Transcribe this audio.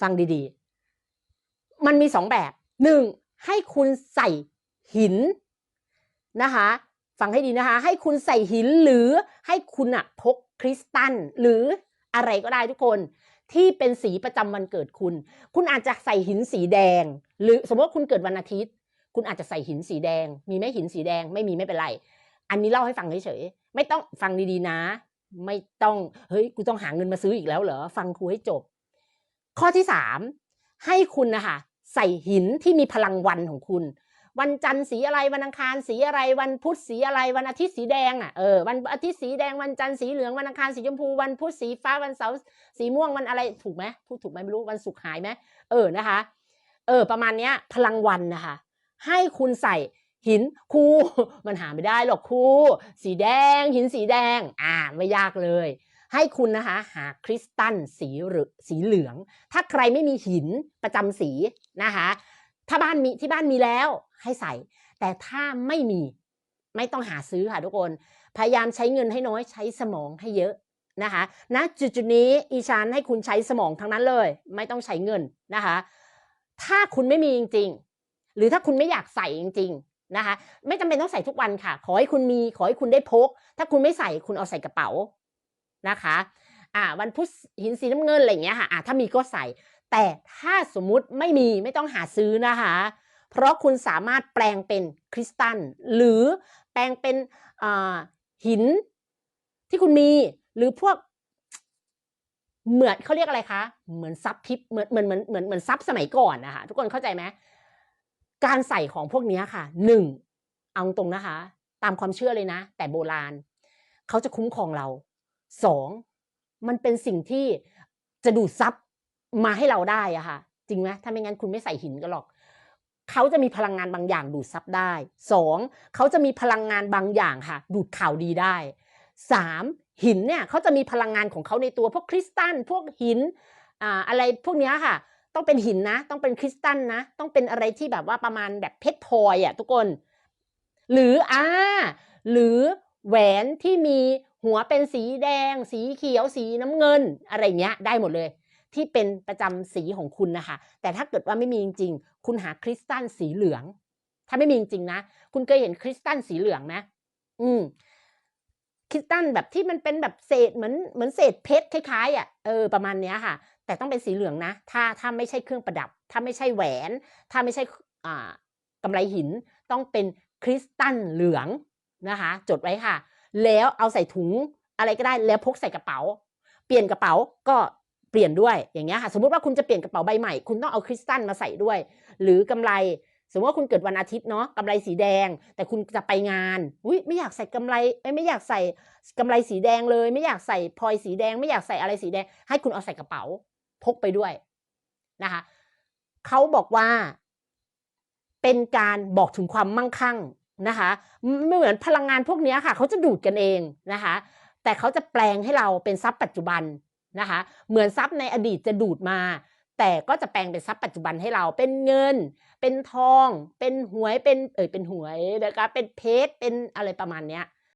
ฟังดีๆ มันมีสองแบบหนึ่งให้คุณใส่หินนะคะฟังให้ดีนะคะ ให้คุณใส่หินหรือให้คุณอะพกคริสตัลหรืออะไรก็ได้ทุกคนที่เป็นสีประจำวันเกิดคุณ คุณอาจจะใส่หินสีแดง หรือสมมติว่าคุณเกิดวันอาทิตย์ คุณอาจจะใส่หินสีแดง มีไหมหินสีแดงไม่มีไม่เป็นไร อันนี้เล่าให้ฟังเฉยๆไม่ต้องฟังดีๆนะ ไม่ต้องเฮ้ยกูต้องหาเงินมาซื้ออีกแล้วเหรอฟังครูให้จบ ข้อที่สามให้คุณนะคะใส่หินที่มีพลังวันของคุณ วันจันทร์สีอะไรวันอังคารสีอะไรวันพุธสีอะไรวันอาทิตย์สีแดงอะเออวันอาทิตย์สีแดงวันจันทร์สีเหลืองวันอังคารสีชมพูวันพุธสีฟ้าวันเสาร์สีม่วงวันอะไรถูกไหมพูดถูกไหมไม่รู้วันศุกร์หายไหมเออนะคะ เออ ประมาณเนี้ย พลังวันนะคะ ให้คุณใส่หินครูมันหาไม่ได้หรอกครูสีแดง หินสีแดง อ่าไม่ยากเลย ให้คุณนะคะหาคริสตัลสีหลือสีเหลือง ถ้าใครไม่มีหินประจำสีนะคะ ถ้าบ้านมีที่บ้านมีแล้วให้ใส่ แต่ถ้าไม่มีไม่ต้องหาซื้อค่ะทุกคน พยายามใช้เงินให้น้อยใช้สมองให้เยอะนะคะณจุดจุดนี้อีชานให้คุณใช้สมองทั้งนั้นเลย ไม่ต้องใช้เงินนะคะ ถ้าคุณไม่มีจริงๆ หรือถ้าคุณไม่อยากใส่จริงๆนะคะ ไม่จำเป็นต้องใส่ทุกวันค่ะ ขอให้คุณมีขอให้คุณได้พก ถ้าคุณไม่ใส่คุณเอาใส่กระเป๋า นะคะอ่าวันพุธหินสีน้ำเงินอะไรอย่างเงี้ยค่ะอ่าถ้ามีก็ใส่ แต่ถ้าสมมุติไม่มีไม่ต้องหาซื้อนะคะ เพราะคุณสามารถแปลงเป็นคริสตัลหรือแปลงเป็นอ่าหินที่คุณมีหรือพวกเหมือนเขาเรียกอะไรคะ เหมือนซับทิปเหมือนเหมือนเหมือนเหมือนเหมือนซับสมัยก่อนนะคะทุกคนเข้าใจไหมการใส่ของพวกนี้ค่ะหนึ่งเอาตรงนะคะ ตามความเชื่อเลยนะ แต่โบราณ เขาจะคุ้มครองเรา สองมันเป็นสิ่งที่จะดูดซับมาให้เราได้อะค่ะจริงไหมถ้าไม่งั้นคุณไม่ใส่หินกันหรอก เขาจะมีพลังงานบางอย่างดูดซับได้สองเขาจะมีพลังงานบางอย่างค่ะ ดูดข่าวดีได้สามหินเนี่ยเขาจะมีพลังงานของเขาในตัวพวกคริสตัลพวกหินอ่าอะไรพวกนี้ค่ะ ต้องเป็นหินนะ ต้องเป็นคริสตัลนะ ต้องเป็นอะไรที่แบบว่าประมาณแบบเพชรพลอยอะทุกคน หรืออ่าหรือ แหวนที่มีหัวเป็นสีแดง สีเขียว สีน้ำเงิน อะไรเงี้ยได้หมดเลย ที่เป็นประจำสีของคุณนะคะ แต่ถ้าเกิดว่าไม่มีจริงๆคุณหาคริสตัลสีเหลือง ถ้าไม่มีจริงนะ คุณเคยเห็นคริสตัลสีเหลืองไหมอืมคริสตัลแบบที่มันเป็นแบบเศษเหมือนเหมือนเศษเพชรคล้ายๆอะเออประมาณเนี้ยค่ะ แต่ต้องเป็นสีเหลืองนะ ถ้าถ้าไม่ใช่เครื่องประดับ ถ้าไม่ใช่แหวน ถ้าไม่ใช่อ่ากำไรหินต้องเป็นคริสตัลเหลือง นะคะ จดไว้ค่ะ แล้วเอาใส่ถุงอะไรก็ได้แล้วพกใส่กระเป๋า เปลี่ยนกระเป๋าก็เปลี่ยนด้วยอย่างเงี้ยค่ะสมมติว่าคุณจะเปลี่ยนกระเป๋าใบใหม่คุณต้องเอาคริสตัลมาใส่ด้วย หรือกำไร สมมติว่าคุณเกิดวันอาทิตย์เนาะกำไรสีแดง แต่คุณจะไปงานอุ้ยไม่อยากใส่กำไรไม่อยากใส่กำไรสีแดงเลย ไม่อยากใส่พลอยสีแดง ไม่อยากใส่อะไรสีแดง ให้คุณเอาใส่กระเป๋า พกไปด้วยนะคะเขาบอกว่า เป็นการบอกถึงความมั่งคั่ง นะคะไม่เหมือนพลังงานพวกนี้ค่ะเขาจะดูดกันเองนะคะ แต่เขาจะแปลงให้เราเป็นทรัพย์ปัจจุบันนะคะ เหมือนทรัพย์ในอดีตจะดูดมา แต่ก็จะแปลงเป็นทรัพย์ปัจจุบันให้เราเป็นเงิน เป็นทอง เป็นหวยเป็นเอ่ยเป็นหวยนะคะเป็นเพชรเป็นอะไรประมาณเนี้ย